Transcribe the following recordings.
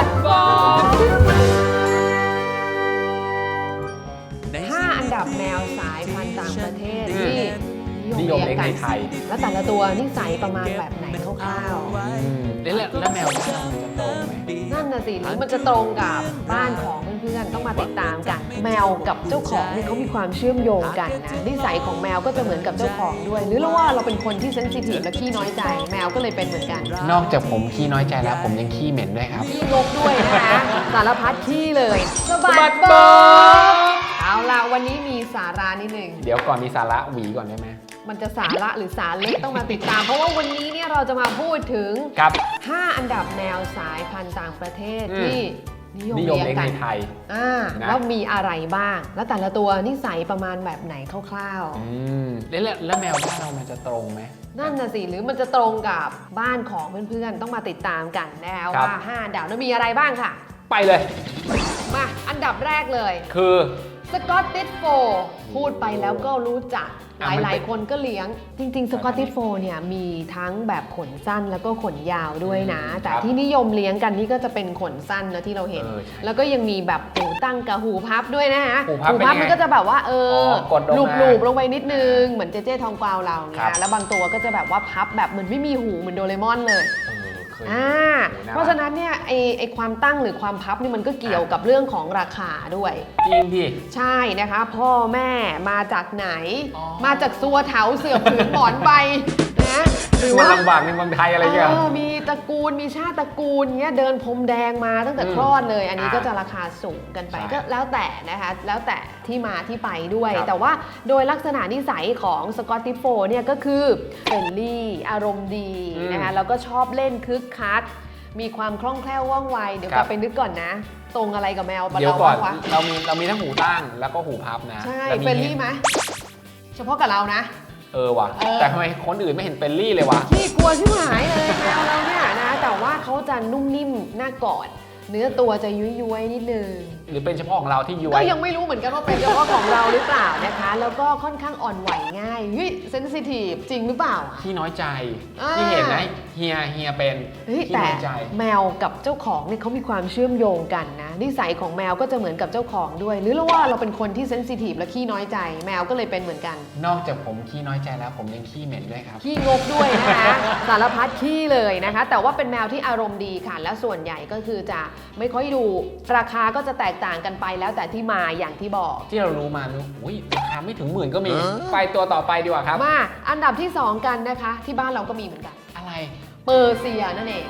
บัดบอกห้าอันดับแมวสายพันธุ์ต่างประเทศที่นิยมเลี้ยงในไทย แล้วแต่ละตัวนิสัยประมาณแบบไหนคร่าวอืมแล้วแล้วแมวะสิหรือมันจะตรงกับบ้านของเพื่อนๆต้องมาติดตามกัน แมวกับเจ้าของเนี่ยเขามีความเชื่อมโยงกันนะนิสัยของแมวก็จะเหมือนกับเจ้าของด้วย หรือเราว่าเราเป็นคนที่เซนซิทีฟและขี้น้อยใจ แมวก็เลยเป็นเหมือนกันนอกจากผมขี้น้อยใจแล้ว ผมยังขี้เหม็นด้วยครับขี้งกด้วยนะคะสารพัดขี้เลยสบัสบัดดบบ๊ออบเอาล่ะวันนี้มีสาระนิดหนึ่งเดี๋ยวก่อนมีสาระหวีก่อนได้ไหม มันจะสาระหรือสาเล็กต้องมาติดตาม เพราะว่าวันนี้เนี่ยเราจะมาพูดถึง ครับ 5 อันดับแมวสายพันธุ์ต่างประเทศอืม ที่นิยมนิยมเลี้ยงเลี้ยงกัในนไทย อ่านะ แล้วมีอะไรบ้าง แล้วแต่ละตัวนิสัยประมาณแบบไหนคร่าวอืมแล้วแล้วแล้วแมวบ้านเรามันจะตรงไหม ๆ นั่นน่ะสิหรือมันจะตรงกับบ้านของเพื่อนๆ ต้องมาติดตามกันนะคะครับ ว่า5อันดับนั้นมีอะไรบ้างค่ะ ไปเลย มาอันดับแรกเลยคือ สกอตติชโฟพูดไปแล้วก็รู้จัก หอะมันเป็นลายๆคนก็เลี้ยงจริง ๆ สกอตติชโฟเนี่ยมีทั้งแบบขนสั้นแล้วก็ขนยาวด้วยนะ แต่ครับที่นิยมเลี้ยงกันนี่ก็จะเป็นขนสั้นนะที่เราเห็นเออใช่แล้วก็ยังมีแบบหูตั้งกับหูพับด้วยนะฮะหูพับเป็นไงมันก็จะแบบว่าเออออกดลงมาลูบลูบๆลงไปนิดนึงเหมือนเจเจทองกวาวเราครัเนี่ยบแล้วบางตัวก็จะแบบว่าพับแบบเหมือนไม่มีหูเหมือนโดเรมอนเลยเออเค ยอ่าโอ้น่ารักเพราะฉะนั้นเนี่ยไอไอความตั้งหรือความพับนี่มันก็เกี่ยวกับเรื่องของราคาด้วย จริงดิใช่นะคะ พ่อแม่มาจากไหน อ๋อ มาจากซัวเถาเสือผืนหมอนใบ นะหรือมันว่าลำบากในเมืองไทยอะไรเงี้ย เออมีตระกูลมีชาติตระกูลเงี้ยเดินพรมแดงมาตั้งแต่อืมคลอดเลย อันนี้อ่าก็จะราคาสูงกันไปใช่ก็แล้วแต่นะคะแล้วแต่ที่มาที่ไปด้วย ครับ แต่ว่าโดยลักษณะนิสัยของสกอตติโฟเนี่ยก็คือเฟรนลี่อารมณ์ดีนะคะแล้วก็ชอบเล่นคึกคักมีความคล่องแคล่วว่องไวเดี๋ยวกลับไปนึกก่อนนะ ตรงอะไรกับแมวเดี๋ยวก่อนบ้างวะเรามีเรามีทั้งหูตั้งแล้วก็หูพับนะใช่แล้วมีเฟรนลี่ไหมเฉพาะกับเรานะ เออว่ะ เออ แต่ทำไมคนอื่นไม่เห็นเฟรนลี่เลยวะ ขี้กลัวชิบหายเลยแมวเราเนี่ยนะ แต่ว่าเขาจะนุ่มนิ่มน่ากอด เนื้อตัวจะยุ้ยๆนิดนึง หรือเป็นเฉพาะของเราที่ย้วก็ยยังไม่รู้เหมือนกันว่าเป็นเฉพาะของเราหรือเปล่านะคะ แล้วก็ค่อนข้างอ่อนไหวง่ายเฮ้ยเซนซิทีฟจริงหรือเปล่าที่น้อยใจ อ่า ที่เห็นนะเฮียเฮียเป็นเฮ้ยที่แต่น้อยใจ แมวกับเจ้าของเนี่ยเขามีความเชื่อมโยงกันนะนิสัยของแมวก็จะเหมือนกับเจ้าของด้วย หรือเราว่าเราเป็นคนที่เซนซิทีฟและขี้น้อยใจ แมวก็เลยเป็นเหมือนกัน นอกจากผมขี้น้อยใจแล้วผมยังขี้เหม็นด้วยครับ ขี้งกด้วยนะคะ สารพัดขี้เลยนะคะ แต่ว่าเป็นแมวที่อารมณ์ดีค่ะ และส่วนใหญ่ก็คือจะไม่ค่อยดูราคาก็จะแตกต่างกันไปแล้วแต่ที่มาอย่างที่บอก ที่เรารู้มานุอุ้ยราคาไม่ถึงหมื่นก็มี ไปตัวต่อไปดีกว่าครับ มาอันดับที่ 2 กันนะคะ ที่บ้านเราก็มีเหมือนกัน อะไร เปอร์เซียนั่นเอง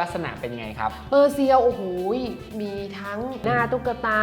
ลักษณะเป็นไงครับ เปอร์เซียโอ้โหมีทั้งหน้าตุ๊กตา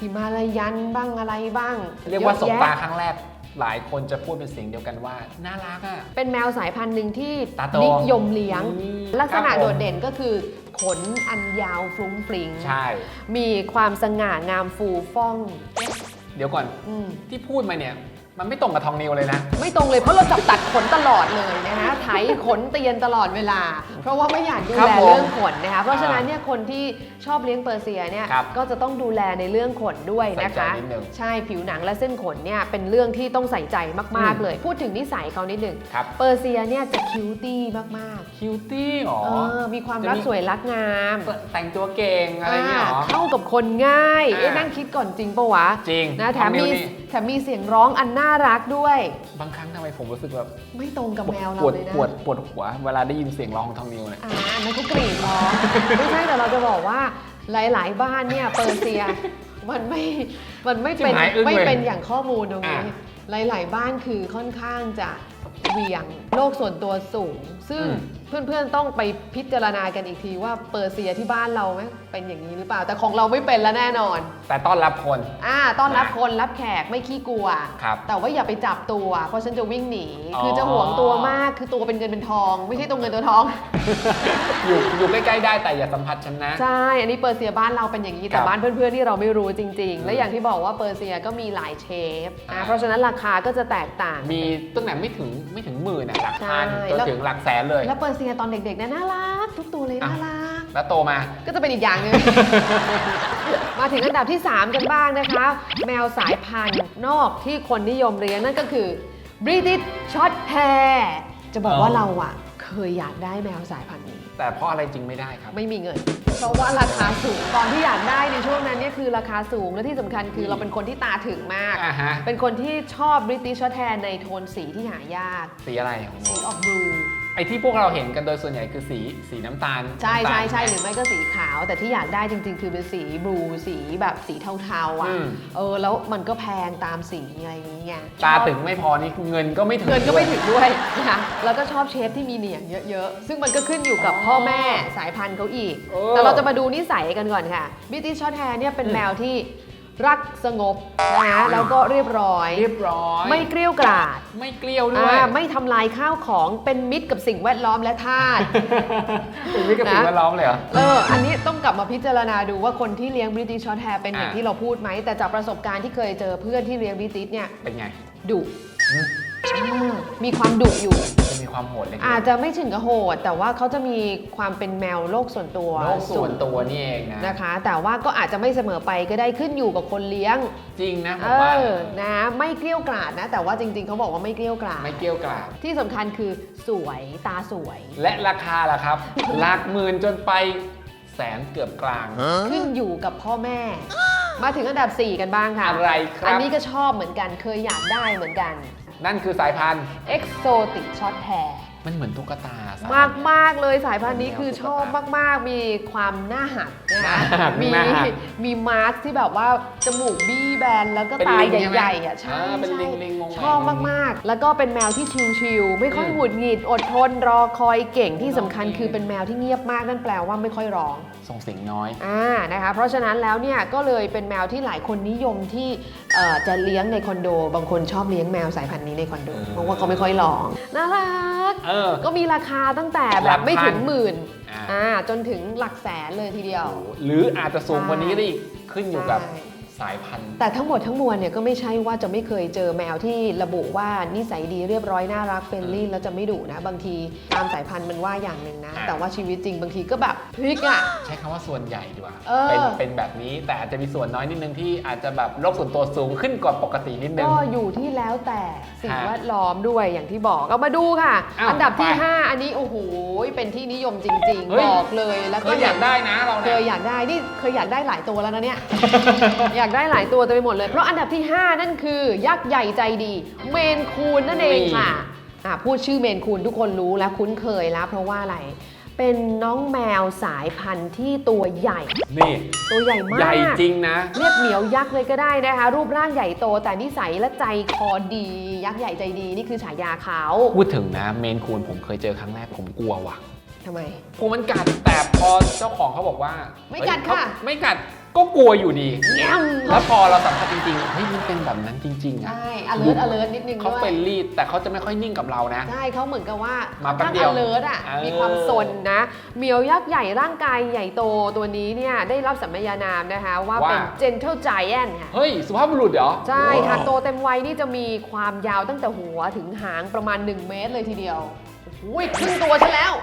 หิมาลายันบ้างอะไรบ้างเรียกว่าสบอะตาแยะครั้งแรกหลายคนจะพูดเป็นเสียงเดียวกันว่า น่ารักอะ เป็นแมวสายพันธุ์หนึ่งที่ตาโตนิยมเลี้ยง อืมลักษณะครับผม โดดเด่นก็คือ ขนอันยาวฟรุ้งฟริงใช่ มีความสง่างามฟูฟ่องเดี๋ยวก่อนอืมที่พูดมาเนี่ย มันไม่ตรงกับทองนิวเลยนะ ไม่ตรงเลยเพราะเราจับตัดขนตลอดเลยนะคะไถขนเตียนตลอดเวลา เพราะว่าไม่อยากดูครับแลผมเรื่องขนนะคะเพราะฉะนั้นเนี่ยคนที่ชอบเลี้ยงเปอร์เซียเนี่ยครับก็จะต้องดูแลในเรื่องขนด้วยนะใส่ใจคะนิดนึงใช่ผิวหนังและเส้นขนเนี่ยเป็นเรื่องที่ต้องใส่ใจมากอืมๆเลย พูดถึงนิสัยเขานิดหนึ่งครับเปอร์เซียเนี่ยจะคิวตี้มากคิวตี้หรอๆเออมีความจะรักมี สวยรักงามแต่งตัวเก่งอะไรเงี้ยหรออ่าเข้ากับคนง่ายอ่าเอ๊ะนั่งคิดก่อนจริงปะวะ จริงนะแถมทองนิวมีนี่ แถมมีเสียงร้องอันน่ารักด้วย บางครั้งทำไมผมรู้สึกแบบไม่ตรงกับแมวเราปวดเลยนะปวดปวดหัว เวลาได้ยินเสียงร้องของทองนิวเนี่ยอ่าอันนั้นก็กรีดร้องไม่ใช่แต่เราจะบอกว่าหลาย ๆ บ้านเนี่ยเปอร์เซีย มันไม่มันไม่เป็นชิบหายอึ้งเลยไม่เป็นอย่างข้อมูลตรงนี้อะหลาย ๆ บ้านคือค่อนข้างจะเหวี่ยง โลกส่วนตัวสูง ซึ่งอืมเพื่อนๆต้องไปพิจารณากันอีกทีว่าเปอร์เซียที่บ้านเราไหมเป็นอย่างนี้หรือเปล่า แต่ของเราไม่เป็นแล้วแน่นอน แต่ต้อนรับคน อ่าต้อนรับคนรับแขกไม่ขี้กลัว ครับแต่ว่าอย่าไปจับตัว เพราะฉันจะวิ่งหนี อ๋อ คือจะหวงตัวมากคือตัวเป็นเงินเป็นทอง ไม่ใช่ตัวเงินตัวทอง อยู่อยู่ใกล้ๆได้แต่อย่าสัมผัสฉันนะ ใช่ อันนี้เปอร์เซียบ้านเราเป็นอย่างนี้ครัแต่บบ้านเพื่อนๆที่เราไม่รู้จริงอืๆมและอย่างที่บอกว่าเปอร์เซียก็มีหลายเชฟอ่านะเพราะฉะนั้นราคาก็จะแตกต่าง มีตั้งแต่ไม่ถึงไม่ถึงหมื่นอะหลักพันใช่จนแล้ว ถึงหลักแสนเลย แล้วเปอร์เซียตอนเด็กๆเนี่ยน่ารัก ทุกตัวเลยอะ น่ารัก แล้วโตมา ก็จะเป็นอีกอย่างหนึงมาถึงอันดับที่ 3 กันบ้างนะคะ แมวสายพันธุ์นอกที่คนนิยมเลี้ยงนั่นก็คือ British Short Hair จะบอกว่าอ๋อ เราอะเคยอยากได้แมวสายพันธุ์นี้เแต่เพราะอะไรจริงไม่ได้ครับ ไม่มีเงิน เพราะว่าราคาสูงตอนที่อยากได้ในช่วงนั้นเนี่ยคือราคาสูงและที่สำคัญคือเราเป็นคนที่ตาถึงมาก อ่าฮะ เป็นคนที่ชอบบริติชช็อตแทนในโทนสีที่หายาก สีอะไรของโมสีออกบลู ไอที่พวกเราเห็นกันโดยส่วนใหญ่คือสีสีน้ำตาลใช่น้ำตาใช่ลใช่หรือไม่ก็สีขาว แต่ที่อยากได้จริงๆ คือเป็นสีบลูสีแบบสีเทาๆอะอืมเออแล้วมันก็แพงตามสีอะไรอย่างเงี้ยตาชอบถึงไม่พอนี่เงินก็ไม่ถึง เงินก็ไม่ด้วยถึงด้วยนะคะแล้วก็ชอบเชฟที่มีเหนียงเยอะๆ ซึ่งมันก็ขึ้นอยู่กับอ๋อพ่อแม่สายพันธุ์เขาอีกโอ้แต่เราจะมาดูนิสัยกันก่อนค่ะบิติชอ t แฮร์เนี่ยเป็นอืมแมวที่ รักสงบนะคะแล้วก็เรียบร้อย เรียบร้อย ไม่เกลี้ยวกราดไม่เกลี้ยวด้วยอ่าไม่ทำลายข้าวของเป็นมิตรกับสิ่งแวดล้อมและทาสเป็นวิกฤตสิ่งแวดล้อมเลยเหรอ เออ อันนี้ต้องกลับมาพิจารณาดูว่าคนที่เลี้ยงบริติชช็อตแฮร์เป็นอย่างอ่า ที่เราพูดไหม แต่จากประสบการณ์ที่เคยเจอเพื่อนที่เลี้ยงบริติชเนี่ยเป็นไงดุ อืมอ่า มีความดุอยู่ จะมีความโหดเล็กๆอาจจะไม่ถึงกับโหด แต่ว่าเขาจะมีความเป็นแมวโลกส่วนตัวโลกส่วนตัวนี่เองนะ นะคะ แต่ว่าก็อาจจะไม่เสมอไปก็ได้ขึ้นอยู่กับคนเลี้ยง จริงนะผเอมว่าอ นะ ไม่เกลี้ยวกราดนะ แต่ว่าจริง ๆ เขาบอกว่าไม่เกลี้ยวกราดไม่เกลี้ยวกราดที่สำคัญคือสวยตาสวย และราคาล่ะครับ หลักหมื่นจนไปแสนเกือบกลาง ขึ้นอยู่กับพ่อแม่ มาถึงอันดับ 4 กันบ้างค่ะอะไรครับ อันนี้ก็ชอบเหมือนกันเคยอยากได้เหมือนกัน นั่นคือสายพันธุ์ Exotic Short Hair มันเหมือนตุ๊กตาสายมากมากๆเลยสายพันธุ์นี้คือชอบมาก ๆ มีความหน้าหักนะคะหน้าหักมีหน้าหัก มีมาร์คที่แบบว่า จมูกบี้แบนแล้วก็เป็นตาลิงใช่ไหมใหญ่ๆอะใช่อ่าเป็นใช่ลิงลิงวงแหวนชอบมากๆ แล้วก็เป็นแมวที่ชิลๆไม่ค่อยอืมหงุดหงิดอดทนรอคอยเก่งที่สำคัญโอเคคือเป็นแมวที่เงียบมากนั่นแปลว่าไม่ค่อยร้อง ส่งเสียงน้อย อ่านะคะเพราะฉะนั้นแล้วเนี่ยก็เลยเป็นแมวที่หลายคนนิยมที่เอ่อจะเลี้ยงในคอนโด บางคนชอบเลี้ยงแมวสายพันธุ์นี้ในคอนโดอืมเพราะว่าเขาไม่ค่อยร้องน่ารักเออ ก็มีราคาตั้งแต่หแบลับกไม่ถึงพันหมื่นอ่า อ่าจนถึงหลักแสนเลยทีเดียว หรืออาจจะสูงกว่านี้ได้อีกขึ้นอยู่กับ ใช่ สายพันธุ์ แต่ทั้งหมดทั้งมวลเนี่ยก็ไม่ใช่ว่าจะไม่เคยเจอแมวที่ระบุว่านิสัยดีเรียบร้อยน่ารักเฟรนลี่แล้วจะไม่ดุนะ บางทีตามสายพันธุ์มันว่าอย่างหนึ่งนะอ่าแต่ว่าชีวิตจริงบางทีก็แบบพลิกอะ ใช้คำว่าส่วนใหญ่ดีกว่าเออ เป็นเป็นแบบนี้แต่อาจจะมีส่วนน้อยนิดนึงที่อาจจะแบบโรคส่วนตัวสูงขึ้นกว่าปกตินิดนึง ก็อยู่ที่แล้วแต่สิ่งฮะแวดล้อมด้วยอย่างที่บอกเอามาดูค่ะ อ้าวอันดับที่ ไป5 อันนี้โอ้โหเป็นที่นิยมจริง เฮ้ๆ ย บอกเลยแล้วเคก็ยอยากได้นะเราเคเนี่ย ยอยากได้นี่เคยอยากได้หลายตัวแล้วนะเนี่ย อยากได้หลายตัวเต็มไปหมดเลย เพราะอันดับที่ 5 นั่นคือ ยักษ์ใหญ่ใจดี เมนคูนนั่นเองค่ะอะ พูดชื่อเมนคูนทุกคนรู้แล้วคุ้นเคยแล้ว เพราะว่าอะไร เป็นน้องแมวสายพันธุ์ที่ตัวใหญ่ นี่ ตัวใหญ่มากใหญ่จริงนะ เรียกเหมียวยักษ์เลยก็ได้นะคะ รูปร่างใหญ่โตแต่นิสัยและใจคอดี ยักษ์ใหญ่ใจดีนี่คือฉายาเขาพูดถึงนะเมนคูนผมเคยเจอครั้งแรกผมกลัวว่ะทำไม กลัวมันกัดแต่พอเจ้าของเขาบอกว่าไม่กัดเฮ้ยค่ะ เขาไม่กัด ก็กลัวอยู่ดีแง้มแล้วพอเราสัมผัสจริงๆเฮ้ยมันเป็นแบบนั้นจริงๆใช่อะ alert alert นิดนึงเขาด้วเป็ยนรีดแต่เขาจะไม่ค่อยนิ่งกับเรานะ ใช่เขาเหมือนกับว่ามาแป๊บค่อนเดียวข้าง alert อะ เออมีความสนนะเหมียวยักษ์ใหญ่ร่างกายใหญ่โตตัวนี้เนี่ย ได้รับสัมมยานามนะคะว่า เป็น gentle giant ค่ะ เฮ้ย สุภาพบุรุษเหรอใช่หากโตเต็มวัยนี่จะมีความยาวตั้งแต่หัวถึงหางประมาณ 1 เมตรเลยทีเดียวโอ้ยครึ่งตัวฉันแล้ว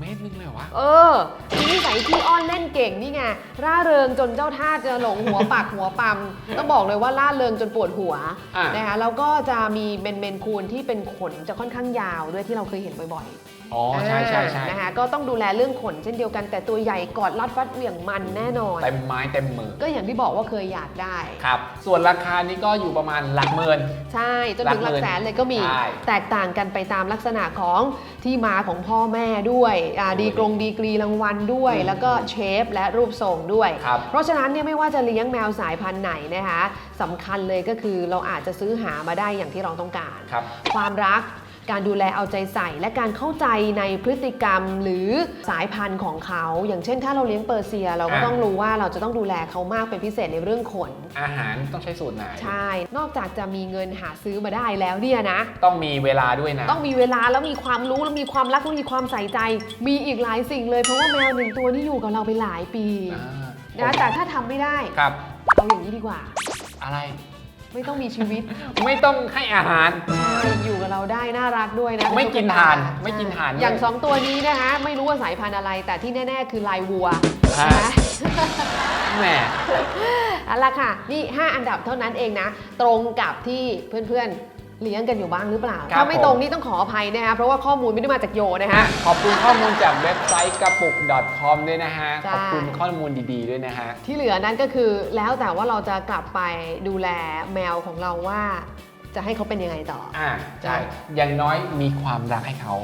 เมตรนึงเลยเหรอวะ เออมีนิสัยที่อ้อนเล่นเก่งนี่ไง ร่าเริงจนเจ้าท่าจะหลงหัวปักหัวปั๊มต้องบอกเลยว่าร่าเริงจนปวดหัวอะ นะคะ แล้วก็จะมีเมนเมนคูนที่เป็นขนจะค่อนข้างยาวด้วยที่เราเคยเห็นบ่อย อ๋อๆใช่ใช่ใช่อ่านะคะก็ต้องดูแลเรื่องขนเช่นเดียวกันแต่ตัวใหญ่กอดรัดฟัดเหวี่ยงมันแน่นอน เต็มไม้เต็มมือ ก็อย่างที่บอกว่าเคยอยากได้ ครับ ส่วนราคานี้ก็อยู่ประมาณหลักหมื่น ใช่จนถึงหลักแสนเลยก็มี ใช่แตกต่างกันไปตามลักษณะของที่มาของพ่อแม่ด้วยอ่าโอ้ยดีกรงดีกรีรางวัลด้วย อืมแล้วก็เชฟและรูปทรงด้วย ครับ เพราะฉะนั้นเนี่ยไม่ว่าจะเลี้ยงแมวสายพันธุ์ไหนนะคะสำคัญเลยก็คือเราอาจจะซื้อหามาได้อย่างที่เราต้องการ ครับ ความรัก การดูแลเอาใจใส่ และการเข้าใจในพฤติกรรมหรือสายพันธุ์ของเขา อย่างเช่น ถ้าเราเลี้ยงเปอร์เซีย เราก็อะต้องรู้ว่าเราจะต้องดูแลเขามากเป็นพิเศษในเรื่องขน อาหารต้องใช้สูตรไหน ใช่ นอกจากจะมีเงินหาซื้อมาได้แล้วเนี่ยนะ ต้องมีเวลาด้วยนะ ต้องมีเวลาแล้วมีความรู้แล้วมีความรักแล้วมีความใส่ใจ มีอีกหลายสิ่งเลยเพราะว่าแมวหนึ่งตัวนี่อยู่กับเราไปหลายปีอ่านะแต่ถ้าทำไม่ได้ ครับ เอาอย่างนี้ดีกว่า อะไร ไม่ต้องมีชีวิตไม่ต้องให้อาหารใช่อยู่กับเราได้น่ารักด้วยนะไม่กินเป็ตุ๊ทานตไม่กินทานด้วยอย่างสองตัวนี้นะคะไม่รู้ว่าสายพันธุ์อะไร แต่ที่แน่ ๆ คือลายวัวฮะ นะแหม เอาละค่ะ นี่ 5 อันดับเท่านั้นเองนะ ตรงกับที่เพื่อนๆ เลี้ยงกันอยู่บ้างหรือเปล่า ครับถ้าไม่ผมตรงนี่ต้องขออภัยนะคะเพราะว่าข้อมูลไม่ได้มาจากโยนะอะฮะ ขอบคุณข้อมูลจากเว็บไซต์กระปุก .com ด้วยนะฮะ ใช่ ขอบคุณข้อมูลดีๆด้วยนะฮะ ที่เหลือนั้นก็คือแล้วแต่ว่าเราจะกลับไปดูแลแมวของเราว่า จะให้เขาเป็นยังไงต่อ อ่าใช่ อย่างน้อยมีความรักให้เขา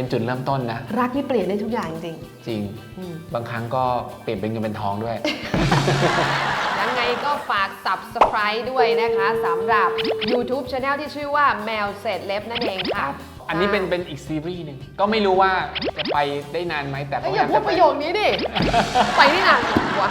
เป็นจุดเริ่มต้นนะ รักนี่เปลี่ยนได้ทุกอย่างจริง จริงๆอืม บางครั้งก็เปลี่ยนเป็นเงินเป็นทองด้วย ยังไงก็ฝาก subscribe ด้วยนะคะสำหรับ YouTube Channel ที่ชื่อว่าแมวเสร็จเล็บนั่นเองค่ะอันนี้เป็นเป็นอีกซีรีส์หนึ่งก็ไม่รู้ว่าจะไปได้นานไหมแต่เอ้ยพอย่าพูดประโยคนี้ดิ ไปที่นานวะ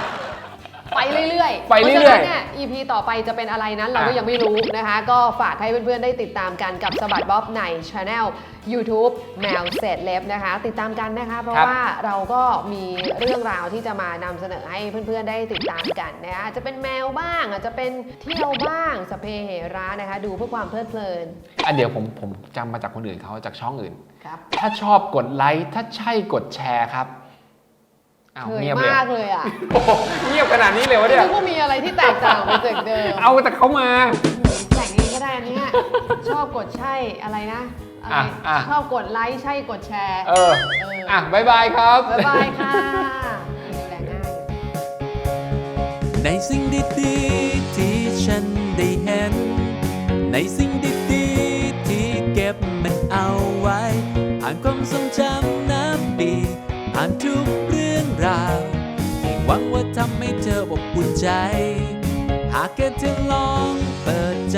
ไปเรื่อยๆไปเรื่อยๆ พาะฉะนั้นเนี่ย EP ต่อไปจะเป็นอะไรนั้นเราก็อะยังไม่รู้นะคะ ก็ฝากให้เพื่อนๆ ได้ติดตามกันกับสบัดบ๊อบในช anel YouTube แมวเสร็จเล็บนะคะ ติดตามกันนะคะ เพราะครับว่าเราก็มีเรื่องราวที่จะมานำเสนอให้เพื่อนๆ ได้ติดตามกันนะคะอาจจะเป็นแมวบ้างอาจจะเป็นเที่ยวบ้างสพเปเหระนะคะ ดูเพื่อความเพลิดเพลินอะเดี๋ยวผมผมจำมาจากคนอื่นเขาจากช่องอื่น ครับ ถ้าชอบกดไลค์ถ้าใช่กดแชร์ครับ อ้าวเคยเงียบเลยมากเลยอะโอ้โหเงียบขนาดนี้เลยวะเนี่ยนึกว่ามีอะไรที่แตกต่างไปจากเดิมเอาแต่เขามาแต่งเองก็ได้อันเนี้ยชอบกดใช่อะไรนะอะไรอะอะ ชอบกดไลค์ใช่กดแชร์เออ เอออะบายบายครับ บ๊ายบายค่ะดูแลง่าย ในสิ่งดีๆที่ฉันได้เห็น ในสิ่งดีๆที่เก็บมันเอาไว้ ผ่านความทรงจำน้ำดี ผ่านทุกเรื่องราวห ว่าทำให้เธออบอุ่นใจ หากแค่เธอลองเปิดใจ